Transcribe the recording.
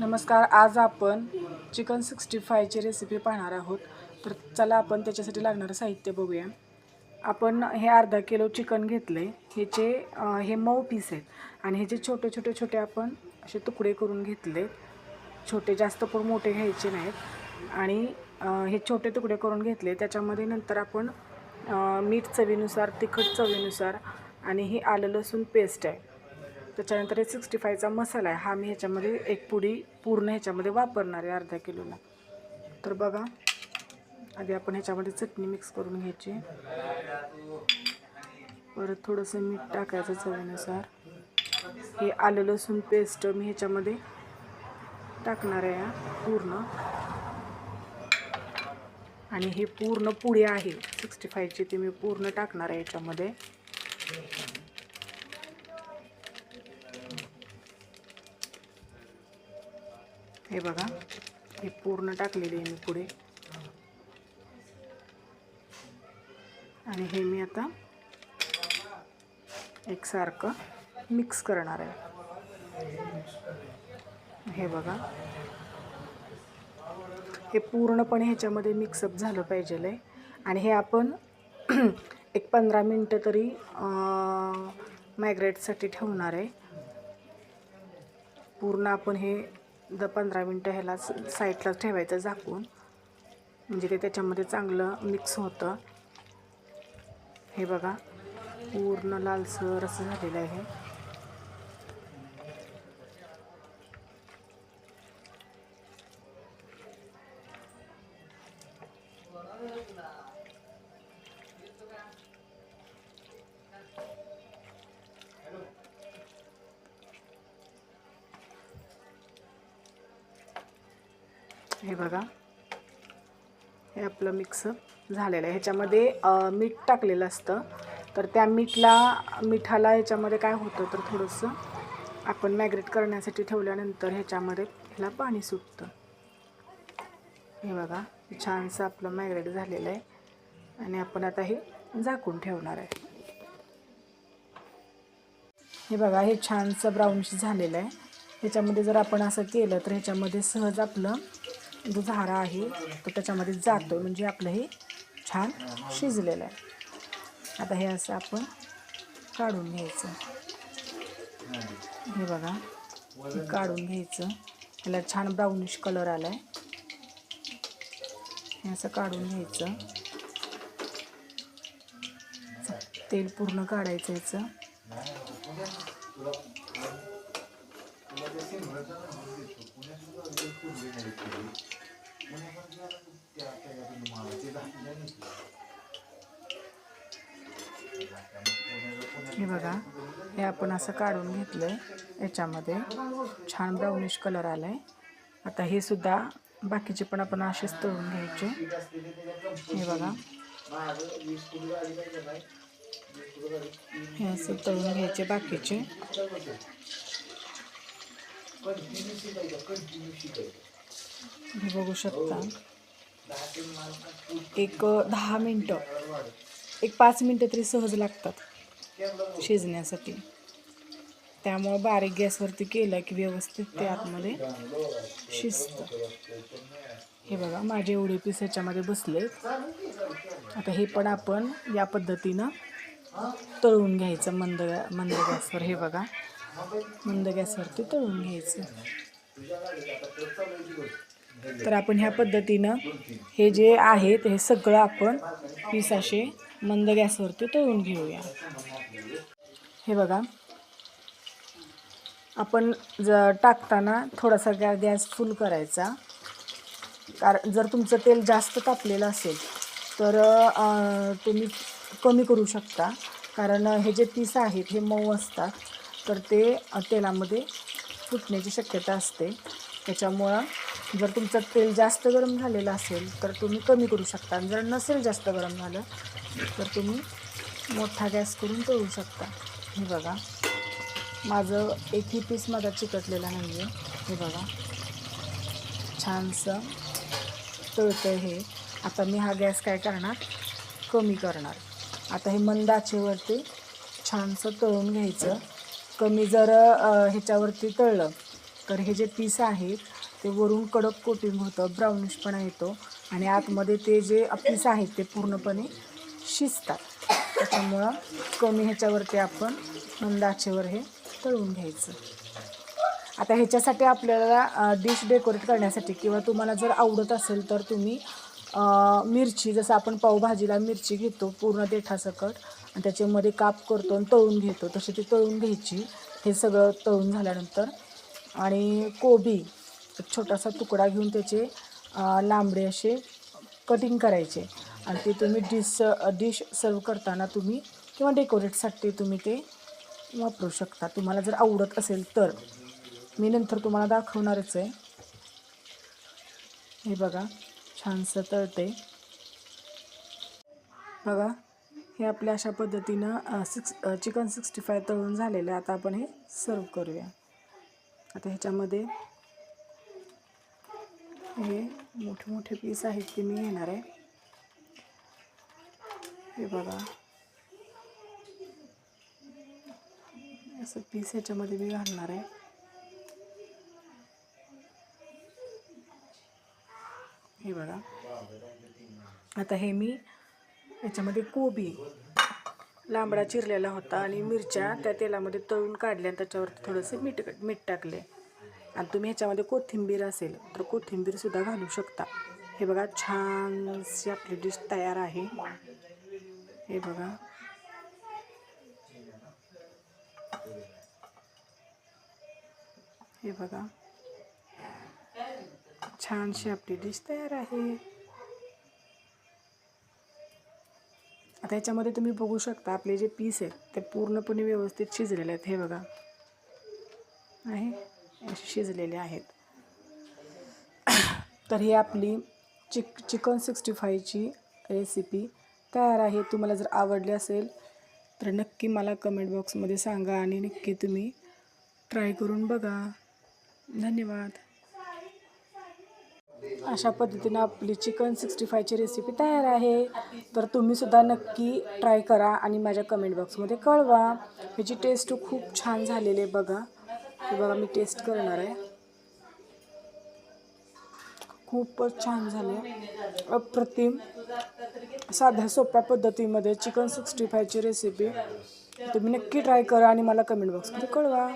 नमस्कार आज आपण चिकन सिक्स्टी फायची रेसिपी पाहणार आहोत. तर चला आपण त्याच्यासाठी लागणारं साहित्य बघूया. आपण हे अर्धा किलो चिकन घेतलं आहे ह्याचे हे मऊ पीस आहेत आणि ह्याचे छोटे छोटे छोटे आपण असे तुकडे करून घेतले छोटे जास्त पण मोठे घ्यायचे नाहीत. आणि हे छोटे तुकडे करून घेतले. त्याच्यामध्ये नंतर आपण मीठ चवीनुसार तिखट चवीनुसार आणि ही आलं लसूण पेस्ट आहे. त्याच्यानंतर हे सिक्स्टी फायचा मसाला आहे. हा मी ह्याच्यामध्ये एक पुडी पूर्ण ह्याच्यामध्ये वापरणार आहे अर्धा किलोला. तर बघा आधी आपण ह्याच्यामध्ये चटणी मिक्स करून घ्यायची. परत थोडंसं मीठ टाकायचं चवीनुसार. हे आलं लसूण पेस्ट मी ह्याच्यामध्ये टाकणार आहे पूर्ण. आणि हे पूर्ण पुडी आहे. सिक्स्टी फायची ती मी पूर्ण टाकणार आहे याच्यामध्ये हे बघा हे पूर्ण टाकलेली आहे मी पुढे. आणि हे मी आता एकसारखं मिक्स करणार आहे. हे बघा. हे पूर्णपणे ह्याच्यामध्ये मिक्सअप झालं पाहिजे आहे आणि हे आपण एक पंधरा मिनटं तरी मायग्रेटसाठी ठेवणार आहे. पूर्ण आपण हे द पंधरा मिनटं ह्याला साईडला ठेवायचं झाकून. म्हणजे ते त्याच्यामध्ये चांगलं मिक्स होतं. हे बघा पूर्ण लालसर असं झालेलं आहे. हे बघा. हे आपलं मिक्स झालेलं आहे. ह्याच्यामध्ये मीठ टाकलेलं असतं. तर त्या मीठला मिठाला ह्याच्यामध्ये काय होतं तर थोडंसं आपण मॅग्रेट करण्यासाठी ठेवल्यानंतर ह्याच्यामध्ये ह्याला पाणी सुटतं. हे बघा छानसं आपलं मॅग्रेट झालेलं आहे. आणि आपण आता हे झाकून ठेवणार आहे. हे बघा हे छानसं ब्राऊनशी झालेलं आहे. ह्याच्यामध्ये जर आपण असं केलं तर ह्याच्यामध्ये सहज आपलं जो झारा आहे तो त्याच्यामध्ये जातो. म्हणजे आपलं हे छान शिजलेलं आहे. आता हे असं आपण काढून घ्यायचं. हे बघा काढून घ्यायचं. ह्याला छान ब्राऊनिश कलर आला आहे हे असं काढून घ्यायचं. तेल पूर्ण काढायचं याचं. हे बघा हे आपण असं काढून घेतलं आहे याच्यामध्ये. छान ब्राऊनिश कलर आला आहे आता हे सुद्धा बाकीचे पण आपण असेच तळून घ्यायचे. हे बघा. हे असं तळून घ्यायचे बाकीचे. हे बघू शकता. एक दहा मिनटं. एक पाच मिनटं तरी सहज लागतात शिजण्यासाठी. त्यामुळं बारीक गॅसवरती केलं की व्यवस्थित ते आतमध्ये शिजतं. हे बघा माझे एवढे पीस याच्यामध्ये बसले आता हे पण आपण या पद्धतीनं तळून घ्यायचं मंद मंद गॅसवर. हे बघा मंद गॅसवरती तळून घ्यायचं. तर आपण ह्या पद्धतीनं हे जे आहे ते हे सगळं आपण पीस असे मंद गॅसवरती तळून घेऊया. हे बघा. आपण ज टाकताना थोडासा गॅ गॅस फुल करायचा. कारण जर तुमचं तेल जास्त तापलेलं असेल तर तुम्ही कमी करू शकता. कारण हे जे पीस आहेत हे मऊ असतात. तर ते तेलामध्ये फुटण्याची शक्यता असते. त्याच्यामुळं जर तुमचं तेल जास्त गरम झालेलं असेल तर तुम्ही कमी करू शकता. जर नसेल जास्त गरम झालं तर तुम्ही मोठा गॅस करून तळू शकता. हे बघा. माझं एकही पीस माझा चिकटलेला नाही आहे हे बघा. छानसं तळतं हे. आता मी हा गॅस काय करणार? कमी करणार. आता हे मंद आचेवरती छानसं तळून घ्यायचं. कमी जर ह्याच्यावरती तळलं तर हे जे पीस आहेत ते वरून कडक कोटिंग होतं ब्राऊनिशपणा येतो आणि आतमध्ये ते जे अपीस आहेत ते पूर्णपणे शिजतात. त्याच्यामुळं कमी ह्याच्यावरती आपण मंद आचेवर हे तळून घ्यायचं. आता ह्याच्यासाठी आपल्याला डिश डेकोरेट करण्यासाठी किंवा तुम्हाला जर आवडत असेल तर तुम्ही मिरची जसं आपण पावभाजीला मिरची घेतो पूर्ण देठासकट आणि त्याच्यामध्ये काप करतो आणि तळून घेतो तशी ती तळून घ्यायची. हे सगळं तळून झाल्यानंतर आणि कोबी एक छोटासा तुकडा घेऊन त्याचे लांबडे असे कटिंग करायचे. आणि ते तुम्ही डिश डिश सर्व करताना तुम्ही किंवा डेकोरेटसाठी तुम्ही ते वापरू शकता. तुम्हाला जर आवडत असेल तर. मी नंतर तुम्हाला दाखवणारच आहे. हे बघा छानसं तळते. बघा हे आपल्या अशा पद्धतीनं सिक्स चिकन सिक्स्टी फाय तळून झालेलं आहे. आता आपण हे सर्व करूया. आता ह्याच्यामध्ये हे मोठे मोठे पीस आहेत ते मी घेणार आहे. हे बघा. असं पीस ह्याच्यामध्ये मी घालणार आहे. हे बघा. आता हे मी याच्यामध्ये कोबी लांबडा चिरलेला होता आणि मिरच्या त्या तेलामध्ये तळून काढल्या आणि त्याच्यावरती थोडंसं मीठ मीठ टाकले. आणि तुम्ही ह्याच्यामध्ये कोथिंबीर असेल तर कोथिंबीरसुद्धा घालू शकता. हे बघा छानशी आपली डिश तयार आहे. हे बघा. हे बघा. छानशी आपली डिश तयार आहे. आता याच्यामध्ये तुम्ही बघू शकता आपले जे पीस आहेत ते पूर्णपणे व्यवस्थित शिजलेले आहेत. हे बघा. आहे. शिजलेले आहेत. तर ही आपली चिक चिकन सिक्स्टी फायची रेसिपी तयार आहे. तुम्हाला जर आवडली असेल तर नक्की मला कमेंट बॉक्समध्ये सांगा आणि नक्की तुम्ही ट्राय करून बघा. धन्यवाद. अशा पद्धतीनं आपली चिकन सिक्स्टी फायची रेसिपी तयार आहे. तर तुम्हीसुद्धा नक्की ट्राय करा आणि माझ्या कमेंट बॉक्समध्ये कळवा. ह्याची टेस्ट खूप छान झालेली आहे बघा. हे बघा मी टेस्ट करणार आहे. खूपच छान झाले. अप्रतिम साध्या सोप्या पद्धतीमध्ये चिकन सिक्स्टी फायची रेसिपी तुम्ही नक्की ट्राय करा आणि मला कमेंट बॉक्समध्ये कळवा.